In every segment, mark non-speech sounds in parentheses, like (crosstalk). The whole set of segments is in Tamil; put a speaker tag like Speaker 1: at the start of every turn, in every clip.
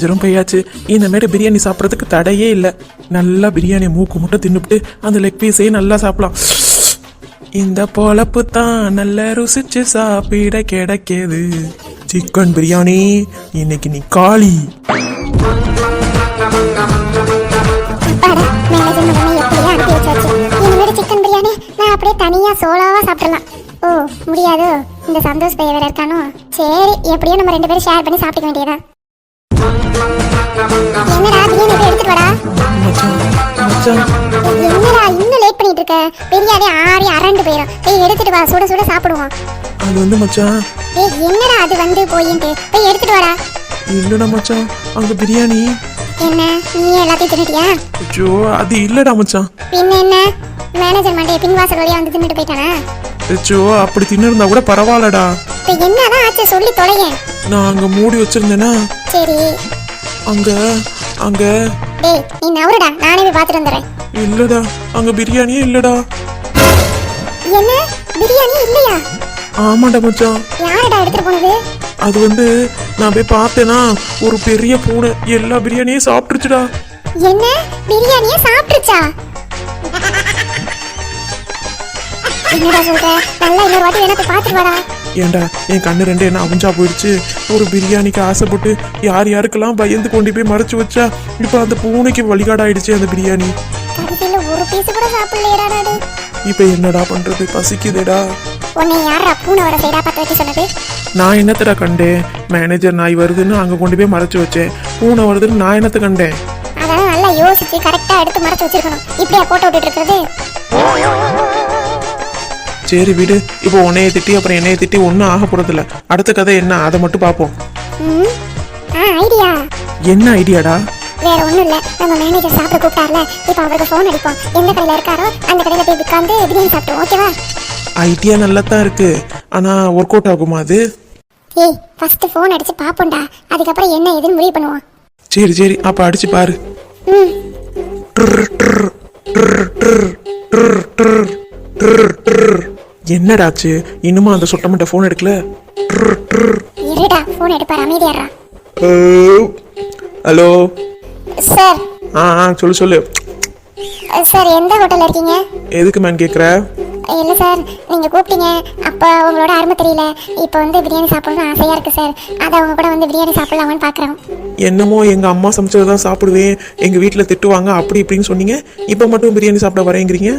Speaker 1: அப்பாடா மேனேஜரும் போயாச்சு இனிமேட்டு பிரியாணி சாப்பிட்றதுக்கு தடையே இல்லை. நல்லா பிரியாணி மூக்கு முட்டை தின்னுபிட்டு அந்த லெக் பீஸையும் நல்லா சாப்பிடலாம். இந்த பொழப்பு தான் நல்ல ருசிச்சு சாப்பிட கிடைக்கிது. சிக்கன் பிரியாணி இன்னைக்கு நீ காளி
Speaker 2: சிக்கன் பிரியாணி நான் அப்படியே தனியா சோலாவா சாப்பிடலாம். ஓ முடியாதோ? இந்த சந்தோஷ் பையன் வேற இருக்கானோ? சரி எப்படியோ நம்ம ரெண்டு பேரும் ஷேர் பண்ணி சாப்பிட்டுக்க வேண்டியதான் வாடா என்னடா இன்னும் லேட் பண்ணிட்டு இருக்க பிரியாணி ஆறி அரண்டு போயிடும் போய் எடுத்துட்டு வா. சுட சுட சாப்பிடுவோம்.
Speaker 1: அது வந்து மச்சான்.
Speaker 2: ஏய் என்னடா அது வந்து போயின்ட்டு? போய் எடுத்துட்டு வாடா.
Speaker 1: இல்லடா மச்சான். அங்க பிரியாணி.
Speaker 2: என்ன? நீ எல்லாத்தையும் தின்னுட்டியா?
Speaker 1: ஐயோ அது இல்லடா மச்சான்.
Speaker 2: பின்ன என்ன? மேனேஜர் மண்டைய பின்வாசல் வழியா வந்து தின்னுட்டு போயிட்டானா?
Speaker 1: ஐயோ அப்படி தின்னு கூட பரவாயில்லடா.
Speaker 2: இப்ப என்னதான் ஆச்சு? சொல்லி தொலையேன்.
Speaker 1: நான் அங்க மூடி வச்சிருந்தேனா?
Speaker 2: சரி.
Speaker 1: அங்க அங்க.
Speaker 2: டேய் நீ நவருடா. நானே போய் பார்த்துட்டு வந்துடுறேன்.
Speaker 1: இல்லடா அங்க பிரியாணியே இல்லடா.
Speaker 2: என்ன? பிரியாணி இல்லையா?
Speaker 1: ஆமாடா மச்சான்.
Speaker 2: யாருடா எடுத்துட்டு போனது?
Speaker 1: அது வந்து நான் போய் பார்த்தேனா ஒரு பெரிய பூனை. எல்லா பிரியாணியும் சாப்பிட்டுருச்சுடா.
Speaker 2: என்ன? பிரியாணிய சாப்பிட்டுச்சா என்னடா சொல்ற நல்லா இன்னொரு வாட்டி வேணா போய் பார்த்துட்டு வாடா
Speaker 1: ஏன்டா என் கண்ணு ரெண்டு என்ன அவிஞ்சா போயிடுச்சு ஒரு பிரியாணிக்கு ஆசைப்பட்டு யார் யாருக்கெல்லாம் பயந்து கொண்டு போய் மறைச்சு வச்சா இப்போ அந்த பூனைக்கு வழிகாடாயிடுச்சு அந்த பிரியாணி.
Speaker 2: ஒரு பீஸ் கூட சாப்பிடலையடா நாடு
Speaker 1: இப்போ என்னடா பண்றது? பசிக்குதேடா.
Speaker 2: உன்னை யாரா பூனை வர சைடா பார்த்து வைக்க சொன்னது.
Speaker 1: நான் என்னத்தடா கண்டேன்? மேனேஜர் நாய் வருதுன்னு அங்கே கொண்டு போய் மறைச்சு வச்சேன். பூனை வருதுன்னு நான் என்னத்த கண்டேன்?
Speaker 2: அதெல்லாம் நல்லா யோசிச்சு கரெக்டா எடுத்து மறைச்சு வச்சிருக்கணும். இப்படியா போட்டோ விட்டுட்டு இருக்கிறது?
Speaker 1: சரி விடு. இப்போ உன்னைய திட்டி அப்புறம் என்னைய திட்டி ஒன்றும் ஆக போறதில்ல. அடுத்த கதை என்ன? அதை மட்டும் பார்ப்போம்.
Speaker 2: ம். ஆ ஐடியா.
Speaker 1: என்ன ஐடியாடா?
Speaker 2: வேற ஒண்ணும் இல்ல. நம்ம மேனேஜர் சாப்பிட கூப்பிட்டார்ல. இப்போ அவருக்கு ஃபோன் அடிப்போம். எந்த கடையில இருக்காரோ அந்த கடையில போய் உட்காந்து பிரியாணி சாப்பிடுவோம் ஓகேவா
Speaker 1: ஐடியா நல்லா தான் இருக்கு. ஆனா ஒர்க் அவுட் ஆகுமா அது?
Speaker 2: ஏய் ஃபர்ஸ்ட் ஃபோன் அடிச்சு பாப்போம்டா அதுக்கப்புறம் என்ன ஏதுன்னு முடிவு பண்ணுவோம்.
Speaker 1: சரி சரி. அப்ப அடிச்சு பாரு.
Speaker 2: ம்.
Speaker 1: என்னடாச்சு? இன்னுமா அந்த சுட்டமட்ட ஃபோன் எடுக்கல?
Speaker 2: இருடா ஃபோன் எடுப்பார் அமைதியாடுறா
Speaker 1: ஹலோ.
Speaker 2: சார்.
Speaker 1: ஆ ஆ சொல்லு சொல்லு.
Speaker 2: சார் எந்த ஹோட்டல்ல இருக்கீங்க?
Speaker 1: எதுக்கு மேன் கேட்குற
Speaker 2: இல்லை சார் நீங்கள் கூப்பிட்டீங்க. அப்போ உங்களோட அருமை தெரியல. இப்போ வந்து பிரியாணி சாப்பிடணும்னு ஆசையாக இருக்குது சார். அதை அவங்க கூட வந்து பிரியாணி சாப்பிடலாமான்னு பார்க்குறோம்
Speaker 1: என்னமோ எங்க அம்மா சமைச்சதை தான் சாப்பிடுவேன். எங்க வீட்டில் திட்டுவாங்க அப்படி இப்படின்னு சொன்னீங்க. இப்போ மட்டும் பிரியாணி சாப்பிட வரேங்கிறீங்க?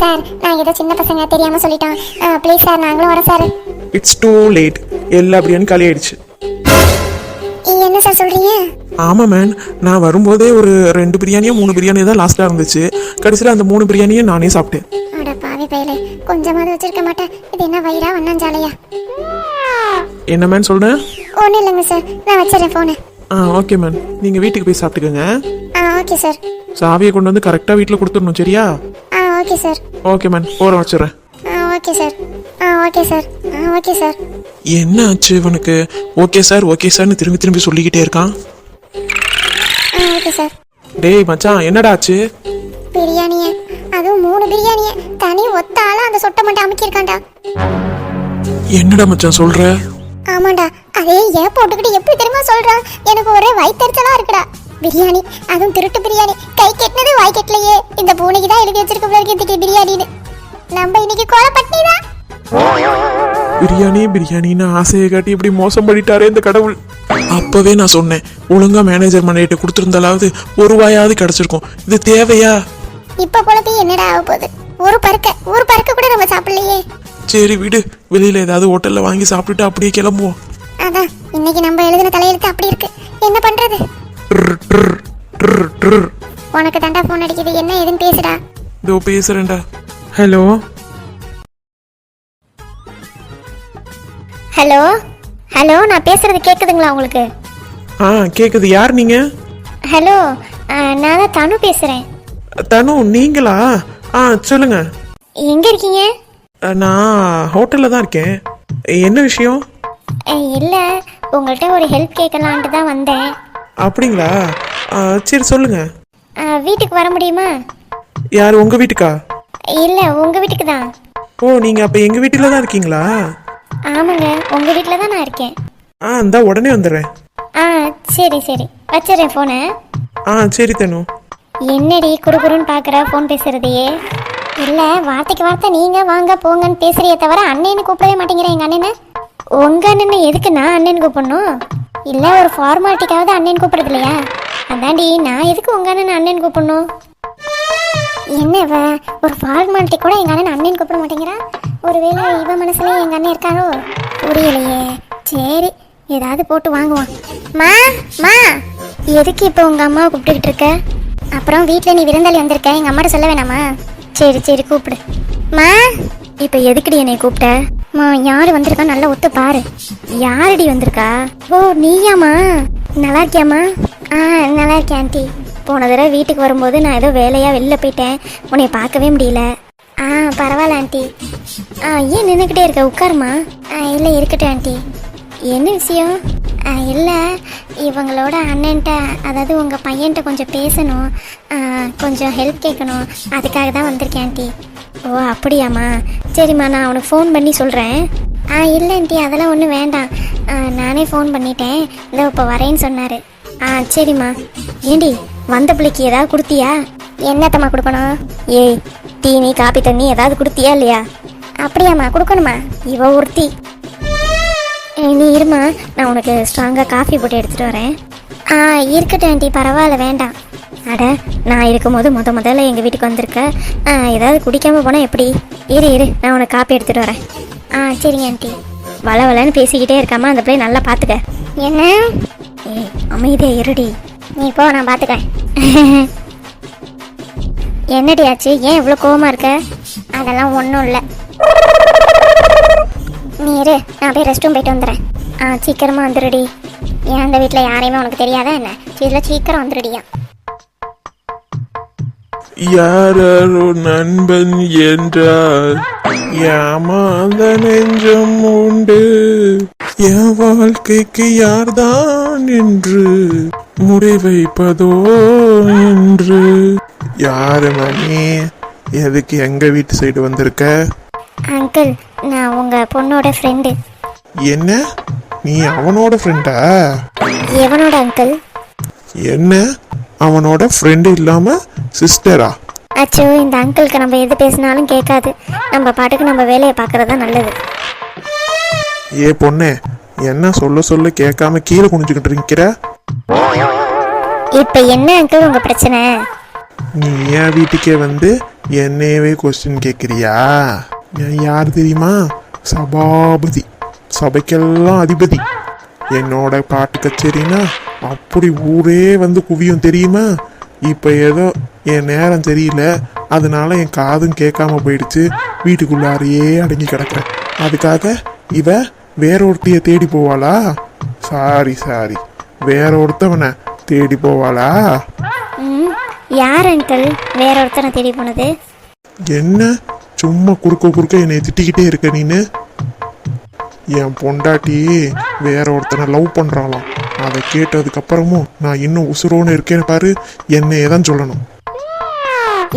Speaker 2: சார் நான் ஏதோ சின்ன பசங்க தெரியாமல் சொல்லிட்டோம். ப்ளீஸ் சார் நாங்களும் வரோம் சார்.
Speaker 1: இட்ஸ் டூ லேட் எல்லா பிரியாணி காலி ஆயிடுச்சு
Speaker 2: என்ன சார் சொல்கிறீங்க
Speaker 1: ஆமாம் மேன் நான் வரும்போதே ஒரு ரெண்டு பிரியாணியோ மூணு பிரியாணியோ தான் லாஸ்ட்டாக இருந்துச்சு. கடைசியில் அந்த மூணு பிரியாணியும் நானே சாப்பிட்டேன்.
Speaker 2: அட பாவி பையலே. கொஞ்சமாவது வச்சிருக்க மாட்டேன். இது என்ன வயிறா வண்ணாஞ்சாலையா?
Speaker 1: என்ன மேன் சொல்கிறேன்
Speaker 2: ஒன்றும் இல்லைங்க சார். நான் வச்சிடறேன் ஃபோனு
Speaker 1: ஆ ஓகே மேன் நீங்கள் வீட்டுக்கு போய் சாப்பிட்டுக்கோங்க.
Speaker 2: ஆ ஓகே சார்
Speaker 1: சாவியை கொண்டு வந்து கரெக்டாக வீட்டில் கொடுத்துடணும் சரியா?
Speaker 2: Okay sir.
Speaker 1: ஓகே மேன் ஓரம் வச்சிடுறேன்.
Speaker 2: ஆ ஓகே சார். ஆ ஓகே சார். ஆ ஓகே சார்.
Speaker 1: என்ன ஆச்சு இவனுக்கு? ஓகே சார் ஓகே சார்னு திரும்பி திரும்பி சொல்லிக்கிட்டே இருக்கான்.
Speaker 2: ஆ ஓகே சார்.
Speaker 1: டேய் மச்சான் என்னடா ஆச்சு?
Speaker 2: பிரியாணிய அதுவும் மூணு பிரியாணிய தனி ஒத்த ஆளா அந்த சொட்டை மட்டும் அமுக்கியிருக்காண்டா
Speaker 1: என்னடா மச்சான் சொல்ற?
Speaker 2: ஆமாண்டா அதே ஏன் போட்டுக்கிட்டு எப்படி தெரியுமா சொல்றான் எனக்கு ஒரே வயிற்றுச்சலா இருக்குடா. பிரியாணி அதுவும் திருட்டு பிரியாணி. கை கெட்டினது வாய் கெட்டலையே. இந்த பூனைக்கு தான் எழுதி வச்சிருக்க இன்னைக்கு பிரியாணின்னு. நம்ம இன்னைக்கு கோல பட்டினி
Speaker 1: பிரியாணி பிரியாணின்னு ஆசையை காட்டி இப்படி மோசம் பண்ணிட்டாரே இந்த கடவுள். அப்பவே நான் சொன்னேன் ஒழுங்கா மேனேஜர் மனையிட்ட கொடுத்துருந்தாலாவது ஒரு வாயாவது கிடைச்சிருக்கும். இது தேவையா?
Speaker 2: இப்ப குழப்பி என்னடா ஆக போகுது? ஒரு பருக்க ஒரு பருக்க கூட நம்ம சாப்பிடலையே.
Speaker 1: சரி விடு வெளியில ஏதாவது ஹோட்டல்ல வாங்கி சாப்பிட்டுட்டு அப்படியே கிளம்புவோம்.
Speaker 2: அதான் இன்னைக்கு நம்ம எழுதின தலையெழுத்து அப்படி இருக்கு. என்ன பண்றது. உனக்கு தாண்டா போன் அடிக்குது. என்ன ஏதுன்னு பேசுடா.
Speaker 1: இதோ பேசுறேன்டா. ஹலோ?
Speaker 2: ஹலோ? ஹலோ நான் பேசுறது கேக்குதுங்களா உங்களுக்கு?
Speaker 1: ஆ கேக்குது. யார் நீங்க?
Speaker 2: ஹலோ நான் தான் தனு பேசுறேன்.
Speaker 1: தனு நீங்களா? ஆ சொல்லுங்க.
Speaker 2: எங்க இருக்கீங்க?
Speaker 1: நான் ஹோட்டல்ல தான் இருக்கேன். என்ன விஷயம்?
Speaker 2: இல்லை உங்கள்கிட்ட ஒரு ஹெல்ப் கேட்கலான்ட்டு தான் வந்தேன்.
Speaker 1: அப்படிங்களா? சரி சொல்லுங்க.
Speaker 2: வீட்டுக்கு வர முடியுமா?
Speaker 1: யார் உங்க வீட்டுக்கா?
Speaker 2: இல்லை உங்கள் வீட்டுக்கு தான்
Speaker 1: ஓ நீங்க அப்ப எங்க வீட்டுல தான் இருக்கீங்களா?
Speaker 2: ஆமாங்க உங்கள் வீட்டில் தான் நான் இருக்கேன்.
Speaker 1: ஆ இந்தா உடனே வந்துடுறேன்.
Speaker 2: ஆ
Speaker 3: சரி சரி. வச்சிடறேன் ஃபோனை
Speaker 1: ஆ சரி தனு.
Speaker 3: என்னடி குறுகுறுன்னு பார்க்குற ஃபோன் பேசுறதையே? இல்லை வார்த்தைக்கு வார்த்தை நீங்கள் வாங்க போங்கன்னு பேசுறியே தவிர அண்ணன்னு கூப்பிடவே மாட்டேங்கிறேன் எங்கள் அண்ணனை? உங்கள் அண்ணனை எதுக்கு நான் அண்ணன் கூப்பிடணும்? இல்லை ஒரு ஃபார்மாலிட்டிக்காவது அண்ணன் கூப்பிடுறது இல்லையா? அதான்டி நான் எதுக்கு உங்கள் அண்ணன் அண்ணன் கூப்பிடணும்? என்னவ ஒரு ஃபார்மாலிட்டி கூட எங்கள் அண்ணன் அண்ணன் கூப்பிட மாட்டேங்கிறா? ஒருவேளை இவ மனசுல எங்கள் அண்ணன் இருக்காரோ? புரியலையே. சரி ஏதாவது போட்டு வாங்குவான். மா மா எதுக்கு இப்போ உங்கள் அம்மாவை கூப்பிட்டுக்கிட்டு இருக்க? அப்புறம் வீட்டில் நீ விருந்தாளி வந்திருக்க எங்கள் அம்மாட்ட சொல்ல வேணாமா? சரி சரி கூப்பிடு. மா இப்போ எதுக்குடி என்னை கூப்பிட்ட? மா யார் வந்திருக்கா? நல்லா ஒத்து பாரு. யாரடி வந்திருக்கா? ஓ நீயாமா நல்லா இருக்கியாம்மா? ஆ நல்லா இருக்கேன் ஆண்டி. போன தடவை வீட்டுக்கு வரும்போது நான் ஏதோ வேலையாக வெளில போயிட்டேன். உன்னை பார்க்கவே முடியல. ஆ பரவாயில்ல ஆண்டி. ஆ ஏன் நின்றுக்கிட்டே இருக்க? உட்காருமா ஆ இல்லை இருக்கட்டும் ஆண்டி. என்ன விஷயம்? ஆ, இல்லை. இவங்களோட அண்ணன்ட்ட அதாவது உங்கள் பையன்கிட்ட கொஞ்சம் பேசணும். கொஞ்சம் ஹெல்ப் கேட்கணும். அதுக்காக தான் வந்திருக்கேன் ஆண்டி. ஓ அப்படியாம்மா. சரிம்மா நான் அவனுக்கு ஃபோன் பண்ணி சொல்கிறேன் ஆ இல்லை ஆண்டி அதெல்லாம் ஒன்றும் வேண்டாம். நானே ஃபோன் பண்ணிட்டேன். இதோ இப்போ வரேன்னு சொன்னார். ஆ சரிம்மா. ஏண்டி வந்த பிள்ளைக்கு ஏதாவது கொடுத்தியா? என்னத்தம்மா கொடுக்கணும்? ஏய் தீனி காப்பி தண்ணி ஏதாவது கொடுத்தியா இல்லையா? அப்படியாம்மா கொடுக்கணுமா இவ ஒருத்தி. நீ இருமா நான் உனக்கு ஸ்ட்ராங்காக காஃபி போட்டு எடுத்துகிட்டு வரேன். ஆ இருக்கட்டும் ஆண்டி பரவாயில்ல வேண்டாம். அட நான் இருக்கும்போது முத முதல்ல எங்கள் வீட்டுக்கு வந்திருக்க. ஏதாவது குடிக்காமல் போனால் எப்படி? இரு இரு நான் உனக்கு காப்பி எடுத்துகிட்டு வரேன். ஆ சரிங்க ஆண்டி. வள வளன்னு பேசிக்கிட்டே இருக்காம அந்த பிள்ளை நல்லா பார்த்துக்க என்ன? ஏய் அமைதியா இருடி. நீ போ நான் பார்த்துக்கிறேன் என்னடி ஆச்சு? ஏன் இவ்வளோ கோவமா இருக்க? அதெல்லாம் ஒன்றும் இல்லை. நீ இரு நான் போய் ரெஸ்ட் ரூம் போயிட்டு வந்துடுறேன். ஆ சீக்கிரமா வந்துடுடி ஏன் அந்த வீட்டில் யாரையுமே உனக்கு தெரியாதா என்ன? இதில் சீக்கிரம் வந்துடுடியா
Speaker 1: யாரோ நண்பன் என்றால் ஏமாந்த நெஞ்சம் உண்டு. என் வாழ்க்கைக்கு யார்தான் என்று முடிவைப்பதோ என்று யாரு மணி? எதுக்கு எங்க வீட்டு சைடு வந்திருக்க?
Speaker 3: அங்கிள் நான் உங்கள் பொண்ணோட ஃப்ரெண்டு
Speaker 1: என்ன? நீ அவனோட ஃப்ரெண்டா
Speaker 3: எவனோட அங்கிள்?
Speaker 1: என்ன? அவனோட ஃப்ரெண்டு இல்லாம சிஸ்டரா
Speaker 3: அச்சோ இந்த அங்கிளுக்கு நம்ம எது பேசினாலும் கேட்காது. நம்ம பாட்டுக்கு நம்ம வேலையை பார்க்கறது தான் நல்லது.
Speaker 1: ஏ பொண்ணே என்ன சொல்ல சொல்ல கேட்காம கீழே குனிஞ்சுக்கிட்டு இருக்கிற?
Speaker 3: இப்போ என்ன அங்கிள் உங்கள் பிரச்சனை?
Speaker 1: நீ என் வீட்டுக்கே வந்து என்னையவே கொஸ்டின் கேட்குறியா? நான் யார் தெரியுமா? சபாபதி. சபைக்கெல்லாம் அதிபதி. என்னோட பாட்டு கச்சேரினா அப்படி ஊரே வந்து குவியும் தெரியுமா? இப்போ ஏதோ என் நேரம் சரியில்லை. அதனால என் காதும் கேட்காம போயிடுச்சு. வீட்டுக்குள்ளாரையே அடங்கி கிடக்குறேன். அதுக்காக இவ வேற ஒருத்திய தேடி போவாளா? Sorry sorry. வேற ஒருத்தவனை தேடி போவாளா?
Speaker 3: யார் அங்கிள் வேற ஒருத்தனை தேடி போனது?
Speaker 1: என்ன? சும்மா குறுக்க குறுக்க என்னை திட்டிக்கிட்டே இருக்க நீனு? என் பொண்டாட்டி வேற ஒருத்தனை லவ் பண்றாளாம். அதை கேட்டதுக்கு அப்புறமும் நான் இன்னும் உசுரோன்னு இருக்கேன்னு பாரு என்னையே தான் சொல்லணும்.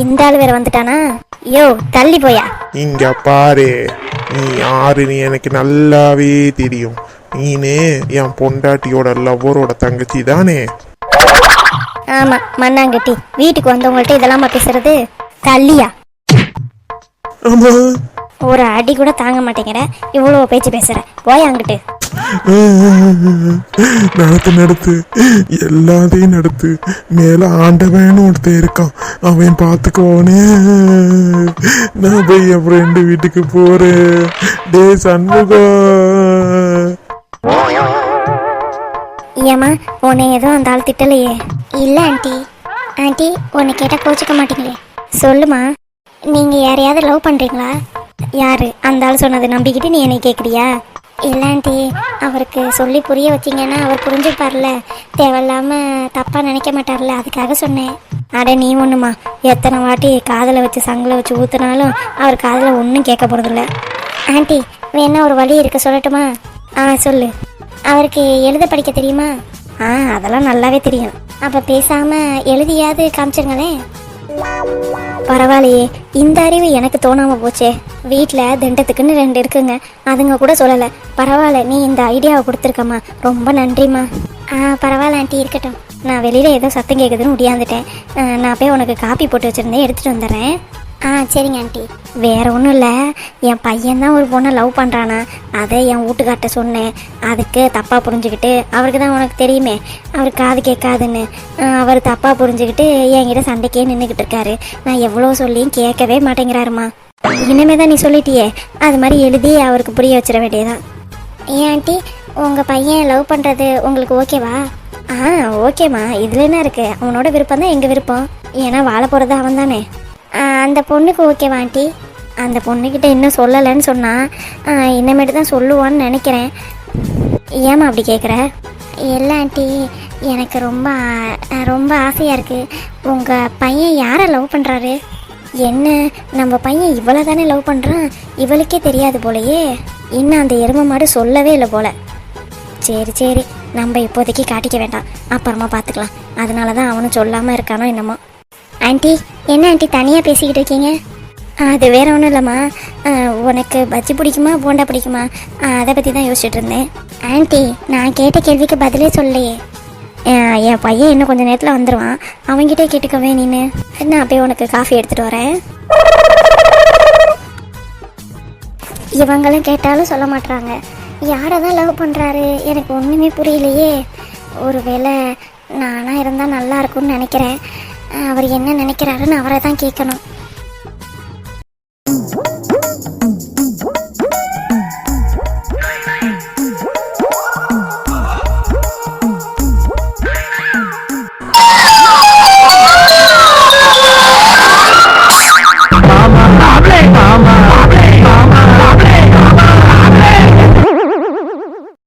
Speaker 3: இந்த ஆள் வேற வந்துட்டானா? யோ தள்ளி போயா?
Speaker 1: இங்க பாரு நீ யாருன்னு எனக்கு நல்லாவே தெரியும். நீனே என் பொண்டாட்டியோட லவ்வரோட தங்கச்சி தானே.
Speaker 3: ஆமா மண்ணாங்கட்டி. வீட்டுக்கு வந்தவங்கள்ட்ட இதெல்லாமா பேசுறது? தள்ளியா?
Speaker 1: ஆமா.
Speaker 3: ஒரு அடி கூட தாங்க மாட்டேங்கிற. இவ்வளோ பேச்சு பேசுற. போய் அங்கிட்டு? (laughs)
Speaker 1: நடத்து நடத்து. எல்லாத்தையும் நடத்து. மேல ஆண்டவன் ஒருத்தன் இருக்கான். அவன் பார்த்துக்கோனே நான் போய் என் ஃப்ரெண்டு வீட்டுக்கு போறேன். டே சண்முகம்
Speaker 3: ஏம்மா உன்னை எதுவும் அந்த ஆள் திட்டலையே. இல்லை ஆண்டி. ஆண்டி உன்னை கேட்டால் கோச்சிக்க மாட்டீங்களே. சொல்லுமா. நீங்கள் யாரையாவது லவ் பண்ணுறீங்களா யாரு? அந்த ஆள் சொன்னதை நம்பிக்கிட்டு நீ என்னை கேட்குறியா இல்லை ஆண்டி அவருக்கு சொல்லி புரிய வச்சிங்கன்னா அவர் புரிஞ்சுப்பார்ல. தேவையில்லாம தப்பாக நினைக்க மாட்டார்ல அதுக்காக சொன்னேன். அட நீ ஒன்றுமா எத்தனை வாட்டி காதில் வச்சு சங்கில் வச்சு ஊற்றுனாலும் அவர் காதில் ஒன்றும் கேட்க போகிறதில்ல ஆண்டி வேணா ஒரு வழி இருக்க சொல்லட்டுமா? ஆ சொல்லு. அவருக்கு எழுத படிக்க தெரியுமா? ஆ அதெல்லாம் நல்லாவே தெரியும். அப்ப பேசாம எழுதியாவது காமிச்சிருங்களேன். பரவாயில்லையே இந்த அறிவு எனக்கு தோணாம போச்சே. வீட்டில் திண்டத்துக்குன்னு ரெண்டு இருக்குங்க. அதுங்க கூட சொல்லலை. பரவாயில்ல நீ இந்த ஐடியாவை கொடுத்துருக்கம்மா. ரொம்ப நன்றிம்மா. ஆ பரவாயில்ல ஆண்டி இருக்கட்டும். நான் வெளியில் ஏதோ சத்தம் கேட்குதுன்னு முடியாந்துட்டேன். நான் போய் உனக்கு காப்பி போட்டு வச்சுருந்தேன் எடுத்துகிட்டு வந்துடுறேன். ஆ சரிங்க ஆண்டி. வேற ஒன்றும் இல்லை. என் பையன் தான் ஒரு பொண்ணை லவ் பண்ணுறானா அதை என் வீட்டுக்கார்ட்ட சொன்னேன். அதுக்கு தப்பாக புரிஞ்சுக்கிட்டு அவருக்கு தான் உனக்கு தெரியுமே. அவர் காது கேட்காதுன்னு. அவர் தப்பாக புரிஞ்சுக்கிட்டு என்கிட்ட சண்டைக்கே நின்றுக்கிட்டு இருக்காரு. நான் எவ்வளோ சொல்லியும் கேட்கவே மாட்டேங்கிறாருமா இனிமே தான் நீ சொல்லிட்டியே. அது மாதிரி எழுதி அவருக்கு புரிய வச்சிட வேண்டியதான் ஏன் ஆண்டி? உங்கள் பையன் லவ் பண்ணுறது உங்களுக்கு ஓகேவா ஆ ஓகேம்மா இதில் என்ன இருக்குது அவனோட விருப்பம் தான் எங்கள் விருப்பம்? ஏன்னா வாழ போகிறது அவன் தானே. அந்த பொண்ணுக்கு ஓகேவா ஆண்டி? அந்த பொண்ணுக்கிட்ட இன்னும் சொல்லலைன்னு சொன்னால் இன்னமேட்டு தான் சொல்லுவான்னு நினைக்கிறேன். ஏம்மா அப்படி கேட்குற இல்லை ஆண்டி. எனக்கு ரொம்ப ரொம்ப ஆசையாக இருக்குது உங்கள் பையன் யாரை லவ் பண்ணுறாரு என்ன நம்ம பையன் இவ்வளோ தானே லவ் பண்ணுறான் இவளுக்கே தெரியாது போலையே. இன்னும் அந்த எருமை மாடு சொல்லவே இல்லை போல. சரி சரி நம்ம இப்போதைக்கு காட்டிக்க வேண்டாம். அப்புறமா பார்த்துக்கலாம் அதனால தான் அவனும் சொல்லாமல் இருக்கானோ என்னமோ. ஆண்டி என்ன ஆண்டி தனியாக பேசிக்கிட்டு இருக்கீங்க? அது வேற ஒன்றும் இல்லைம்மா. உனக்கு பஜ்ஜி பிடிக்குமா போண்டா பிடிக்குமா? அதை பற்றி தான் யோசிச்சுட்டு இருந்தேன். ஆண்டி நான் கேட்ட கேள்விக்கு பதிலே சொல்லலையே. என் பையன் இன்னும் கொஞ்சம் நேரத்தில் வந்துடுவான் அவன்கிட்டே கேட்டுக்கவே நீனு. நான் அப்படியே உனக்கு காஃபி எடுத்துகிட்டு வரேன்? இவங்களும் கேட்டாலும் சொல்ல மாட்றாங்க. யாரை தான் லவ் பண்ணுறாரு எனக்கு ஒன்றுமே புரியலையே. ஒருவேளை நானாக இருந்தால் நல்லா இருக்கும்னு நினைக்கிறேன். அவர் என்ன நினைக்கிறாருன்னு அவரை தான் கேட்கணும்